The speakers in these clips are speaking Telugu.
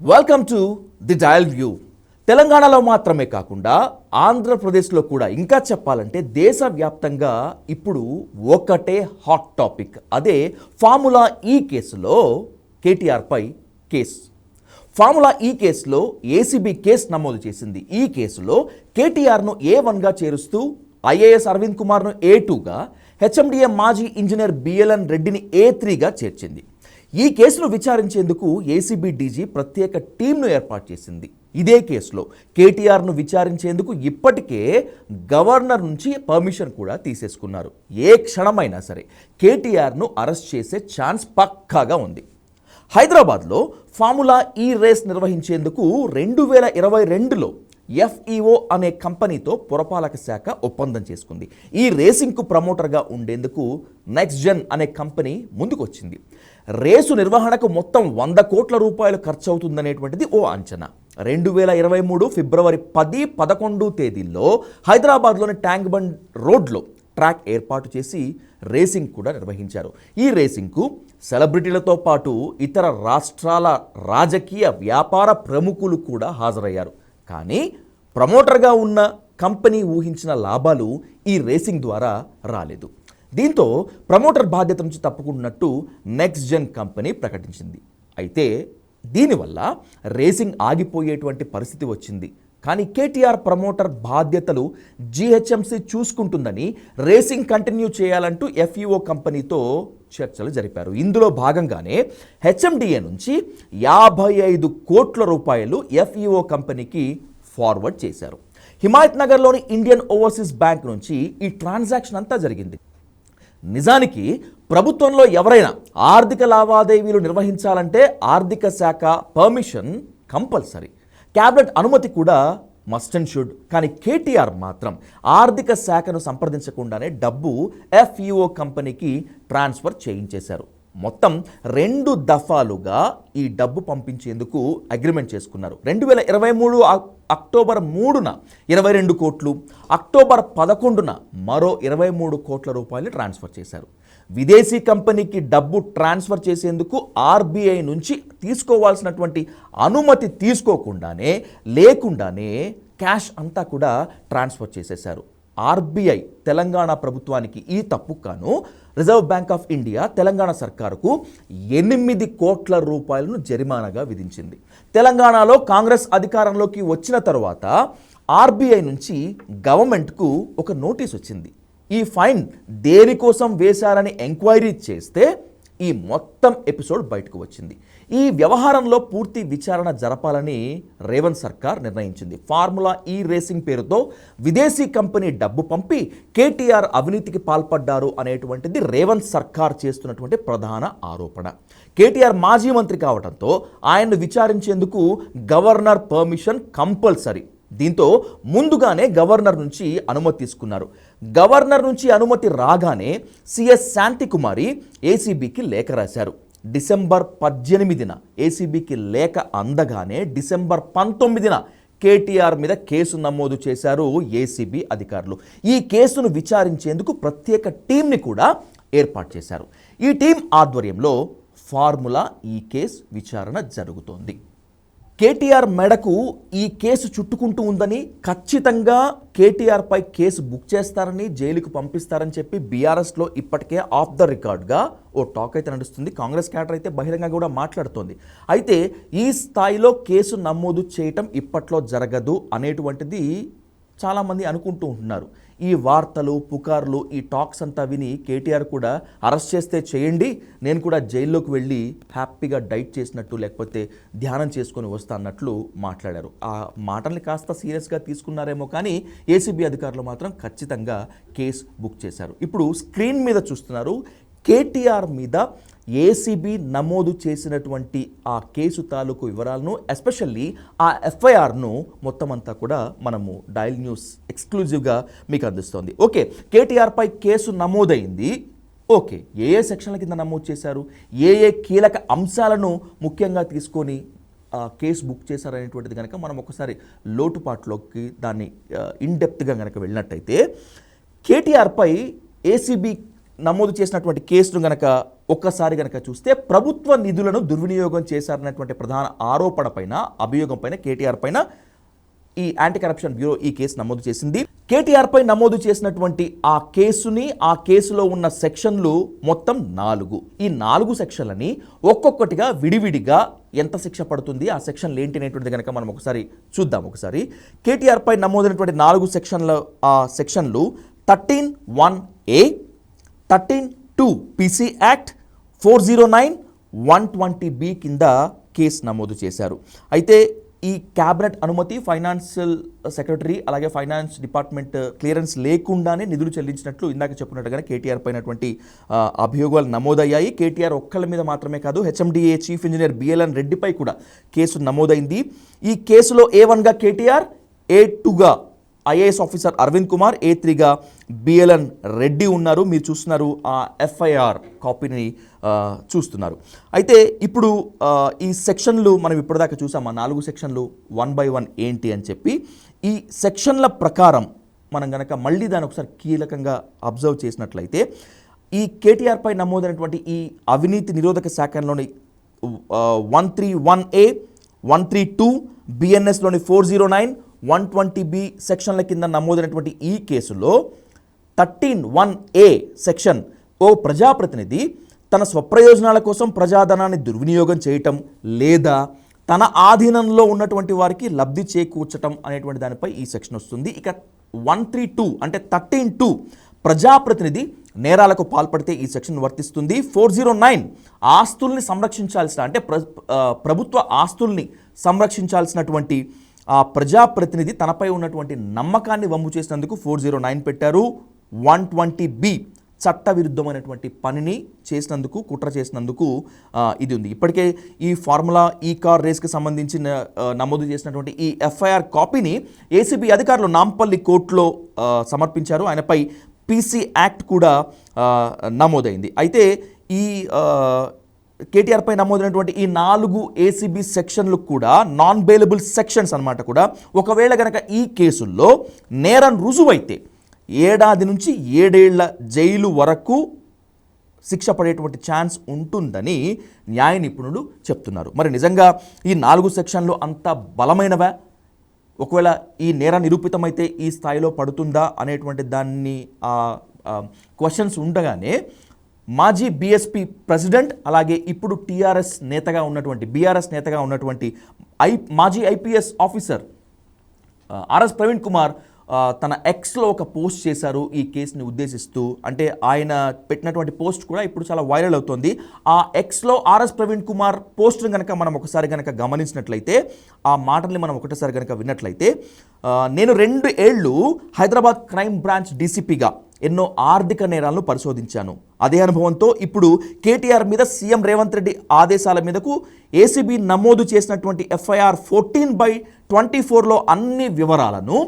Welcome to the dial view తెలంగాణలో మాత్రమే కాకుండా ఆంధ్రప్రదేశ్లో కూడా ఇంకా చెప్పాలంటే దేశవ్యాప్తంగా ఇప్పుడు ఒకటే హాట్ టాపిక్ అదే ఫార్ములా ఈ e కేసులో కేటీఆర్పై కేసు. ఫార్ములా ఈ e కేసులో ఏసీబీ కేసు నమోదు చేసింది. ఈ కేసులో కేటీఆర్ను ఏ వన్గా చేరుస్తూ ఐఏఎస్ అరవింద్ కుమార్ను ఏ టూగా హెచ్ఎండిఏ మాజీ ఇంజనీర్ బిఎల్ఎన్ రెడ్డిని ఏ త్రీగా చేర్చింది. ఈ కేసును విచారించేందుకు ఏసీబీ డీజీ ప్రత్యేక టీంను ఏర్పాటు చేసింది. ఇదే కేసులో కేటీఆర్ను విచారించేందుకు ఇప్పటికే గవర్నర్ నుంచి పర్మిషన్ కూడా తీసేసుకున్నారు. ఏ క్షణమైనా సరే కేటీఆర్ను అరెస్ట్ చేసే ఛాన్స్ పక్కాగా ఉంది. హైదరాబాద్లో ఫార్ములా ఈ రేస్ నిర్వహించేందుకు రెండు వేల ఇరవై రెండులో ఎఫ్ఈఓ అనే కంపెనీతో పురపాలక శాఖ ఒప్పందం చేసుకుంది. ఈ రేసింగ్కు ప్రమోటర్గా ఉండేందుకు నెక్స్ట్ జెన్ అనే కంపెనీ ముందుకొచ్చింది. రేసు నిర్వహణకు మొత్తం వంద కోట్ల రూపాయలు ఖర్చు అవుతుందనేటువంటిది ఓ అంచనా. రెండు వేల ఇరవై మూడు ఫిబ్రవరి పది పదకొండు తేదీల్లో హైదరాబాద్లోని ట్యాంక్ బండ్ రోడ్లో ట్రాక్ ఏర్పాటు చేసి రేసింగ్ కూడా నిర్వహించారు. ఈ రేసింగ్కు సెలబ్రిటీలతో పాటు ఇతర రాష్ట్రాల రాజకీయ వ్యాపార ప్రముఖులు కూడా హాజరయ్యారు. కానీ ప్రమోటర్గా ఉన్న కంపెనీ ఊహించిన లాభాలు ఈ రేసింగ్ ద్వారా రాలేదు. దీంతో ప్రమోటర్ బాధ్యత నుంచి తప్పుకున్నట్టు నెక్స్ట్ జెన్ కంపెనీ ప్రకటించింది. అయితే దీనివల్ల రేసింగ్ ఆగిపోయేటువంటి పరిస్థితి వచ్చింది. కానీ కేటీఆర్ ప్రమోటర్ బాధ్యతలు జీహెచ్ఎంసీ చూసుకుంటుందని రేసింగ్ కంటిన్యూ చేయాలంటూ ఎఫ్ఈఓ కంపెనీతో చర్చలు జరిపారు. ఇందులో భాగంగానే హెచ్ఎండిఏ నుంచి యాభై ఐదు కోట్ల రూపాయలు ఎఫ్ఈఓ కంపెనీకి ఫార్వర్డ్ చేశారు. హిమాయత్ నగర్లోని ఇండియన్ ఓవర్సీస్ బ్యాంక్ నుంచి ఈ ట్రాన్సాక్షన్ అంతా జరిగింది. నిజానికి ప్రభుత్వంలో ఎవరైనా ఆర్థిక లావాదేవీలు నిర్వహించాలంటే ఆర్థిక శాఖ పర్మిషన్ కంపల్సరీ. క్యాబినెట్ అనుమతి కూడా మస్ట్ అండ్ షుడ్ కానీ కేటీఆర్ మాత్రం ఆర్థిక శాఖను సంప్రదించకుండానే డబ్బు ఎఫ్ఈఓ కంపెనీకి ట్రాన్స్ఫర్ చేయించేశారు. మొత్తం రెండు దఫాలుగా ఈ డబ్బు పంపించేందుకు అగ్రిమెంట్ చేసుకున్నారు. రెండు వేల ఇరవై మూడు అక్టోబర్ మూడున ఇరవై రెండు కోట్లు అక్టోబర్ పదకొండున మరో ఇరవై మూడు కోట్ల రూపాయలు ట్రాన్స్ఫర్ చేశారు. విదేశీ కంపెనీకి డబ్బు ట్రాన్స్ఫర్ చేసేందుకు ఆర్బీఐ నుంచి తీసుకోవాల్సినటువంటి అనుమతి తీసుకోకుండానే లేకుండానే క్యాష్ అంతా కూడా ట్రాన్స్ఫర్ చేసేశారు. ఆర్బీఐ తెలంగాణ ప్రభుత్వానికి ఈ తప్పు కాను Reserve Bank of India Telangana సర్కారుకు ఎనిమిది కోట్ల రూపాయలను జరిమానాగా విధించింది. తెలంగాణలో కాంగ్రెస్ అధికారంలోకి వచ్చిన తరువాత ఆర్బీఐ నుంచి గవర్నమెంట్కు ఒక నోటీస్ వచ్చింది ఈ ఫైన్ దేనికోసం వేశారని ఎంక్వైరీ చేస్తే ఈ మొత్తం ఎపిసోడ్ బయటకు వచ్చింది. ఈ వ్యవహారంలో పూర్తి విచారణ జరపాలని రేవంత్ సర్కార్ నిర్ణయించింది. ఫార్ములా ఈ రేసింగ్ పేరుతో విదేశీ కంపెనీ డబ్బు పంపి కేటీఆర్ అవినీతికి పాల్పడ్డారు అనేటువంటిది రేవంత్ సర్కార్ చేస్తున్నటువంటి ప్రధాన ఆరోపణ. కేటీఆర్ మాజీ మంత్రి కావడంతో ఆయన్ను విచారించేందుకు గవర్నర్ పర్మిషన్ కంపల్సరీ. దీంతో ముందుగానే గవర్నర్ నుంచి అనుమతి తీసుకున్నారు. గవర్నర్ నుంచి అనుమతి రాగానే సిఎస్ శాంతికుమారి ఏసీబీకి లేఖ రాశారు. డిసెంబర్ పద్దెనిమిదిన ఏసీబీకి లేఖ అందగానే డిసెంబర్ పంతొమ్మిదిన కేటీఆర్ మీద కేసు నమోదు చేశారు ఏసీబీ అధికారులు. ఈ కేసును విచారించేందుకు ప్రత్యేక టీంని కూడా ఏర్పాటు చేశారు. ఈ టీం ఆధ్వర్యంలో ఫార్ములా ఈ కేసు విచారణ జరుగుతోంది. కేటీఆర్ మెడకు ఈ కేసు చుట్టుకుంటూ ఉందని ఖచ్చితంగా కేటీఆర్పై కేసు బుక్ చేస్తారని జైలుకు పంపిస్తారని చెప్పి బీఆర్ఎస్లో ఇప్పటికే ఆఫ్ ద రికార్డ్గా ఓ టాక్ అయితే నడుస్తుంది. కాంగ్రెస్ క్యాడర్ అయితే బహిరంగంగా కూడా మాట్లాడుతోంది. అయితే ఈ స్థాయిలో కేసు నమోదు చేయటం ఇప్పట్లో జరగదు అనేటువంటిది చాలామంది అనుకుంటూ ఉంటున్నారు. ఈ వార్తలు పుకార్లు ఈ టాక్స్ అంతా విని కేటీఆర్ కూడా అరెస్ట్ చేస్తే చేయండి నేను కూడా జైల్లోకి వెళ్ళి హ్యాపీగా డైట్ చేసినట్టు లేకపోతే ధ్యానం చేసుకొని వస్తా అన్నట్లు మాట్లాడారు. ఆ మాటల్ని కాస్త సీరియస్గా తీసుకున్నారేమో కానీ ఏసీబీ అధికారులు మాత్రం ఖచ్చితంగా కేసు బుక్ చేశారు. ఇప్పుడు స్క్రీన్ మీద చూస్తున్నారు కేటీఆర్ మీద ఏసీబీ నమోదు చేసినటువంటి ఆ కేసు తాలూకు వివరాలను ఎస్పెషల్లీ ఆ ఎఫ్ఐఆర్ను మొత్తం అంతా కూడా మనము డైల్ న్యూస్ ఎక్స్క్లూజివ్గా మీకు అందిస్తోంది. ఓకే కేటీఆర్పై కేసు నమోదైంది. ఓకే ఏ ఏ సెక్షన్ల కింద నమోదు చేశారు? ఏ ఏ కీలక అంశాలను ముఖ్యంగా తీసుకొని ఆ కేసు బుక్ చేశారనేటువంటిది కనుక మనం ఒకసారి లోటుపాట్లోకి దాన్ని ఇన్డెప్త్గా కనుక వెళ్ళినట్టయితే కేటీఆర్పై ఏసీబీ నమోదు చేసినటువంటి కేసును గనక ఒక్కసారి కనుక చూస్తే ప్రభుత్వ నిధులను దుర్వినియోగం చేశారన్నటువంటి ప్రధాన ఆరోపణ పైన అభియోగం పైన కేటీఆర్ పైన ఈ యాంటీ కరప్షన్ బ్యూరో ఈ కేసు నమోదు చేసింది. కేటీఆర్ పై నమోదు చేసినటువంటి ఆ కేసుని ఆ కేసులో ఉన్న సెక్షన్లు మొత్తం నాలుగు. ఈ నాలుగు సెక్షన్లని ఒక్కొక్కటిగా విడివిడిగా ఎంత శిక్ష పడుతుంది ఆ సెక్షన్లు ఏంటి అనేటువంటిది కనుక మనం ఒకసారి చూద్దాం ఒకసారి. కేటీఆర్ పై నమోదైనటువంటి నాలుగు సెక్షన్ల ఆ సెక్షన్లు thirteen one A thirteen two PC act four zero nine one twenty B కింద కేసు నమోదు చేశారు. అయితే ఈ క్యాబినెట్ అనుమతి ఫైనాన్షియల్ సెక్రటరీ అలాగే ఫైనాన్స్ డిపార్ట్మెంట్ క్లియరెన్స్ లేకుండానే నిధులు చెల్లించినట్లు ఇందాక చెప్పినట్టుగానే కేటీఆర్ పైనటువంటి అభియోగాలు నమోదయ్యాయి. కేటీఆర్ ఒక్కళ్ళ మీద మాత్రమే కాదు హెచ్ఎండిఏ చీఫ్ ఇంజనీర్ బిఎల్ఎన్ రెడ్డిపై కూడా కేసు నమోదైంది. ఈ కేసులో ఏ వన్గా కేటీఆర్? ఏ టూగా? IAS officer Arvind Kumar A త్రీగా BLN Reddy ఉన్నారు. మీరు చూస్తున్నారు ఆ ఎఫ్ఐఆర్ కాపీని చూస్తున్నారు. అయితే ఇప్పుడు ఈ సెక్షన్లు మనం ఇప్పటిదాకా చూసాం. ఆ నాలుగు సెక్షన్లు వన్ బై వన్ ఏంటి అని చెప్పి ఈ సెక్షన్ల ప్రకారం మనం గనక మళ్ళీ దాని ఒకసారి కీలకంగా అబ్జర్వ్ చేసినట్లయితే ఈ కేటీఆర్పై నమోదైనటువంటి ఈ అవినీతి నిరోధక శాఖలోని one three one A one three two బిఎన్ఎస్లోని four zero nine one twenty B సెక్షన్ల కింద నమోదైనటువంటి ఈ కేసులో థర్టీన్ వన్ ఏ సెక్షన్ ఓ ప్రజాప్రతినిధి తన స్వప్రయోజనాల కోసం ప్రజాధనాన్ని దుర్వినియోగం చేయటం లేదా తన ఆధీనంలో ఉన్నటువంటి వారికి లబ్ధి చేకూర్చటం అనేటువంటి దానిపై ఈ సెక్షన్ వస్తుంది. ఇక వన్ త్రీ టూ అంటే థర్టీన్ టూ ప్రజాప్రతినిధి నేరాలకు పాల్పడితే ఈ సెక్షన్ వర్తిస్తుంది. ఫోర్ జీరో నైన్ ఆస్తుల్ని సంరక్షించాల్సిన అంటే ప్ర ప్రభుత్వ ఆస్తుల్ని సంరక్షించాల్సినటువంటి ఆ ప్రజాప్రతినిధి తనపై ఉన్నటువంటి నమ్మకాన్ని వమ్ము చేసినందుకు ఫోర్ జీరో నైన్ పెట్టారు. వన్ ట్వంటీ బి చట్టవిరుద్ధమైనటువంటి పనిని చేసినందుకు కుట్ర చేసినందుకు ఇది ఉంది. ఇప్పటికే ఈ ఫార్ములా ఈ కార్ రేస్కి సంబంధించిన నమోదు చేసినటువంటి ఈ ఎఫ్ఐఆర్ కాపీని ఏసీబీ అధికారులు నాంపల్లి కోర్టులో సమర్పించారు. ఆయనపై పీసీ యాక్ట్ కూడా నమోదైంది. అయితే ఈ కేటీఆర్ పై నమోదైనటువంటి ఈ నాలుగు ఏసీబీ సెక్షన్లు కూడా నాన్ బెయిలబుల్ సెక్షన్స్ అన్నమాట కూడా. ఒకవేళ గనక ఈ కేసుల్లో నేరం రుజువైతే ఏడాది నుంచి ఏడేళ్ళ జైలు వరకు శిక్ష పడేటువంటి ఛాన్స్ ఉంటుందని న్యాయ నిపుణులు చెప్తున్నారు. మరి నిజంగా ఈ నాలుగు సెక్షన్లు అంత బలమైనవా? ఒకవేళ ఈ నేర నిరూపితమైతే ఈ స్థాయిలో పడుతుందా అనేటువంటి దాన్ని క్వశ్చన్స్ ఉండగానే మాజీ బీఎస్పీ ప్రెసిడెంట్ అలాగే ఇప్పుడు టీఆర్ఎస్ నేతగా ఉన్నటువంటి బీఆర్ఎస్ నేతగా ఉన్నటువంటి ఐ మాజీ IPS officer RS Praveen Kumar తన ఎక్స్లో ఒక పోస్ట్ చేశారు ఈ కేసుని ఉద్దేశిస్తూ. అంటే ఆయన పెట్టినటువంటి పోస్ట్ కూడా ఇప్పుడు చాలా వైరల్ అవుతోంది. ఆ ఎక్స్లో ఆర్ఎస్ ప్రవీణ్ కుమార్ పోస్ట్ను కనుక మనం ఒకసారి కనుక గమనించినట్లయితే ఆ మాటల్ని మనం ఒకటేసారి కనుక విన్నట్లయితే నేను రెండు ఏళ్ళు హైదరాబాద్ క్రైమ్ బ్రాంచ్ డీసీపీగా ఎన్నో ఆర్థిక నేరాలను పరిశోధించాను. అదే అనుభవంతో ఇప్పుడు కేటీఆర్ మీద సీఎం రేవంత్ రెడ్డి ఆదేశాల మీదకు ఏసీబీ నమోదు చేసినటువంటి ఎఫ్ఐఆర్ ఫోర్టీన్ బై ట్వంటీ ఫోర్లో అన్ని వివరాలను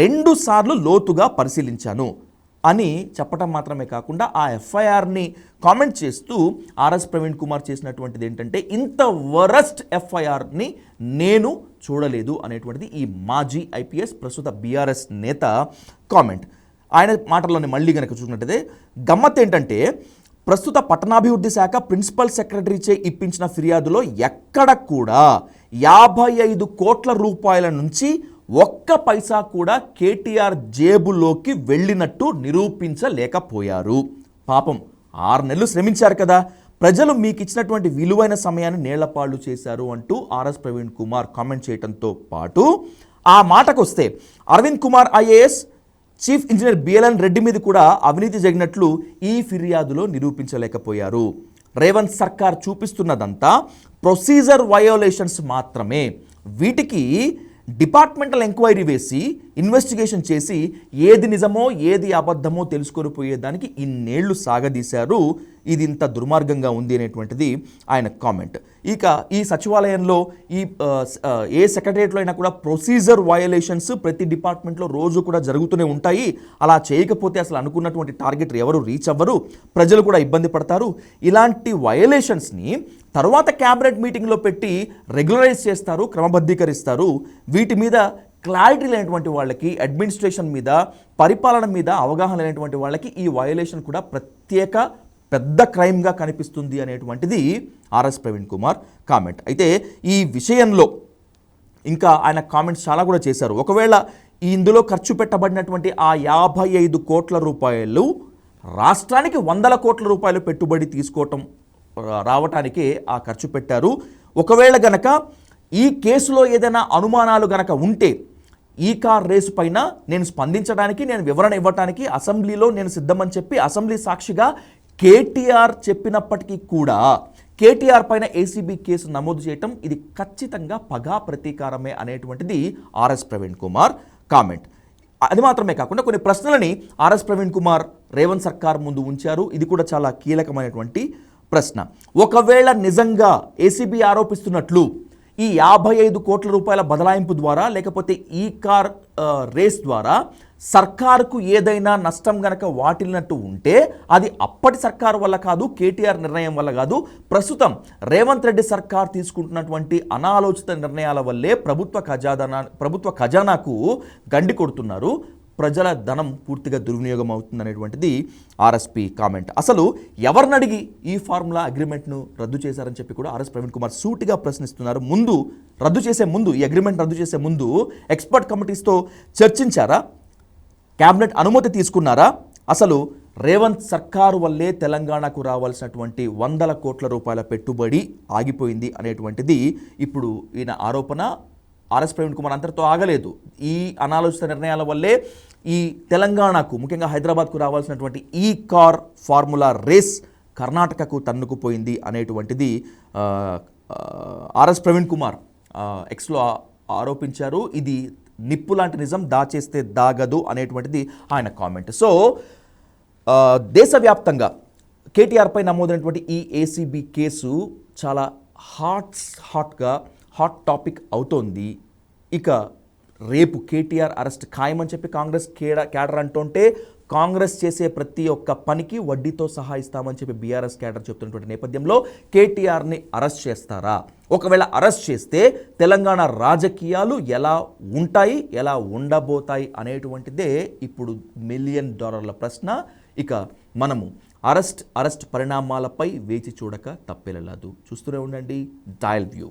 రెండు సార్లు లోతుగా పరిశీలించాను అని చెప్పటం మాత్రమే కాకుండా ఆ ఎఫ్ఐఆర్ని కామెంట్ చేస్తూ ఆర్ఎస్ ప్రవీణ్ కుమార్ చేసినటువంటిది ఏంటంటే ఇంత వరస్ట్ ఎఫ్ఐఆర్ని నేను చూడలేదు అనేటువంటిది ఈ మాజీ ఐపీఎస్ ప్రస్తుత బీఆర్ఎస్ నేత కామెంట్. ఆయన మాటల్లోనే మళ్ళీ కనుక చూసినట్టయితే గమ్మత్ ఏంటంటే ప్రస్తుత పట్టణాభివృద్ధి శాఖ ప్రిన్సిపల్ సెక్రటరీచే ఇప్పించిన ఫిర్యాదులో ఎక్కడ కూడా యాభై ఐదు కోట్ల రూపాయల నుంచి ఒక్క పైసా కూడా కేటీఆర్ జేబులోకి వెళ్ళినట్టు నిరూపించలేకపోయారు. పాపం ఆరు నెలలు శ్రమించారు కదా. ప్రజలు మీకు ఇచ్చినటువంటి విలువైన సమయాన్ని నేళ్ళపాళ్ళు చేశారు అంటూ ఆర్ఎస్ ప్రవీణ్ కుమార్ కామెంట్ చేయడంతో పాటు ఆ మాటకొస్తే Arvind Kumar IAS chief engineer BLN Reddy మీద కూడా అవినీతి జరిగినట్లు ఈ ఫిర్యాదులో నిరూపించలేకపోయారు. రేవంత్ సర్కార్ చూపిస్తున్నదంతా ప్రొసీజర్ వయోలేషన్స్ మాత్రమే. వీటికి డిపార్ట్మెంటల్ ఎంక్వైరీ వేసి ఇన్వెస్టిగేషన్ చేసి ఏది నిజమో ఏది అబద్ధమో తెలుసుకొనిపోయేదానికి ఇన్నేళ్ళు సాగదీశారు. ఇది ఇంత దుర్మార్గంగా ఉంది అనేటువంటిది ఆయన కామెంట్. ఇక ఈ సచివాలయంలో ఈ ఏ సెక్రటరియట్లో అయినా కూడా ప్రొసీజర్ వయలేషన్స్ ప్రతి డిపార్ట్మెంట్లో రోజు కూడా జరుగుతూనే ఉంటాయి. అలా చేయకపోతే అసలు అనుకున్నటువంటి టార్గెట్ ఎవరు రీచ్ అవ్వరు. ప్రజలు కూడా ఇబ్బంది పడతారు. ఇలాంటి వయలేషన్స్ని తర్వాత క్యాబినెట్ మీటింగ్లో పెట్టి రెగ్యులరైజ్ చేస్తారు క్రమబద్ధీకరిస్తారు. వీటి మీద క్లారిటీ లేనటువంటి వాళ్ళకి అడ్మినిస్ట్రేషన్ మీద పరిపాలన మీద అవగాహన లేనటువంటి వాళ్ళకి ఈ వయలేషన్ కూడా ప్రత్యేక పెద్ద క్రైమ్గా కనిపిస్తుంది అనేటువంటిది ఆర్ఎస్ ప్రవీణ్ కుమార్ కామెంట్ అయితే ఈ విషయంలో ఇంకా ఆయన కామెంట్స్ చాలా కూడా చేశారు. ఒకవేళ ఇందులో ఖర్చు పెట్టబడినటువంటి ఆ యాభై ఐదు కోట్ల రూపాయలు రాష్ట్రానికి వందల కోట్ల రూపాయలు పెట్టుబడి తీసుకోవటం రావటానికే ఆ ఖర్చు పెట్టారు. ఒకవేళ గనక ఈ కేసులో ఏదైనా అనుమానాలు గనక ఉంటే ఈ కార్ రేసు పైన నేను స్పందించడానికి నేను వివరణ ఇవ్వటానికి అసెంబ్లీలో నేను సిద్ధమని చెప్పి అసెంబ్లీ సాక్షిగా కేటీఆర్ చెప్పినప్పటికీ కూడా కేటీఆర్ పైన ఏసీబీ కేసు నమోదు చేయటం ఇది ఖచ్చితంగా పగా ప్రతీకారమే అనేటువంటిది ఆర్ఎస్ ప్రవీణ్ కుమార్ కామెంట్. అది మాత్రమే కాకుండా కొన్ని ప్రశ్నలని ఆర్ఎస్ ప్రవీణ్ కుమార్ రేవంత్ సర్కార్ ముందు ఉంచారు. ఇది కూడా చాలా కీలకమైనటువంటి ప్రశ్న. ఒకవేళ నిజంగా ఏసీబీ ఆరోపిస్తున్నట్లు ఈ యాభై ఐదు కోట్ల రూపాయల బదలాయింపు ద్వారా లేకపోతే ఈ కార్ రేస్ ద్వారా సర్కారుకు ఏదైనా నష్టం గనక వాటిల్లినట్టు ఉంటే అది అప్పటి సర్కారు వల్ల కాదు కేటీఆర్ నిర్ణయం వల్ల కాదు. ప్రస్తుతం రేవంత్ రెడ్డి సర్కార్ తీసుకుంటున్నటువంటి అనాలోచిత నిర్ణయాల వల్లే ప్రభుత్వ ఖజానా ప్రభుత్వ ఖజానాకు గండి కొడుతున్నారు. ప్రజల ధనం పూర్తిగా దుర్వినియోగం అవుతుందనేటువంటిది ఆర్ఎస్పి కామెంట్. అసలు ఎవరిని అడిగి ఈ ఫార్ములా అగ్రిమెంట్ను రద్దు చేశారని చెప్పి కూడా ఆర్ఎస్ ప్రవీణ్ కుమార్ సూటిగా ప్రశ్నిస్తున్నారు. ముందు రద్దు చేసే ముందు ఈ అగ్రిమెంట్ రద్దు చేసే ముందు ఎక్స్పర్ట్ కమిటీస్తో చర్చించారా? క్యాబినెట్ అనుమతి తీసుకున్నారా? అసలు రేవంత్ సర్కారు వల్లే తెలంగాణకు రావాల్సినటువంటి వందల కోట్ల రూపాయల పెట్టుబడి ఆగిపోయింది అనేటువంటిది ఇప్పుడు ఈయన ఆరోపణ. ఆర్ఎస్ ప్రవీణ్ కుమార్ అంతటితో ఆగలేదు. ఈ అనాలోచిత నిర్ణయాల వల్లే ఈ తెలంగాణకు ముఖ్యంగా హైదరాబాద్కు రావాల్సినటువంటి ఈ కార్ ఫార్ములా రేస్ కర్ణాటకకు తన్నుకుపోయింది అనేటువంటిది ఆర్ఎస్ ప్రవీణ్ కుమార్ ఎక్స్లో ఆరోపించారు. ఇది నిప్పు లాంటి నిజం దాచేస్తే దాగదు అనేటువంటిది ఆయన కామెంట్. సో దేశవ్యాప్తంగా కేటీఆర్పై నమోదైనటువంటి ఈ ఏసీబీ కేసు చాలా హాట్స్ హాట్గా హాట్ టాపిక్ అవుతోంది. ఇక రేపు కేటీఆర్ అరెస్ట్ ఖాయమని చెప్పి కాంగ్రెస్ కేడ క్యాడర్ అంటుంటే కాంగ్రెస్ చేసే ప్రతి ఒక్క పనికి వడ్డీతో సహా ఇస్తామని చెప్పి బీఆర్ఎస్ క్యాడర్ చెప్తున్నటువంటి నేపథ్యంలో కేటీఆర్ని అరెస్ట్ చేస్తారా? ఒకవేళ అరెస్ట్ చేస్తే తెలంగాణ రాజకీయాలు ఎలా ఉంటాయి ఎలా ఉండబోతాయి అనేటువంటిదే ఇప్పుడు మిలియన్ డాలర్ల ప్రశ్న. ఇక మనము అరెస్ట్ అరెస్ట్ పరిణామాలపై వేచి చూడక తప్పేలేదు చూస్తూనే ఉండండి. Dial view.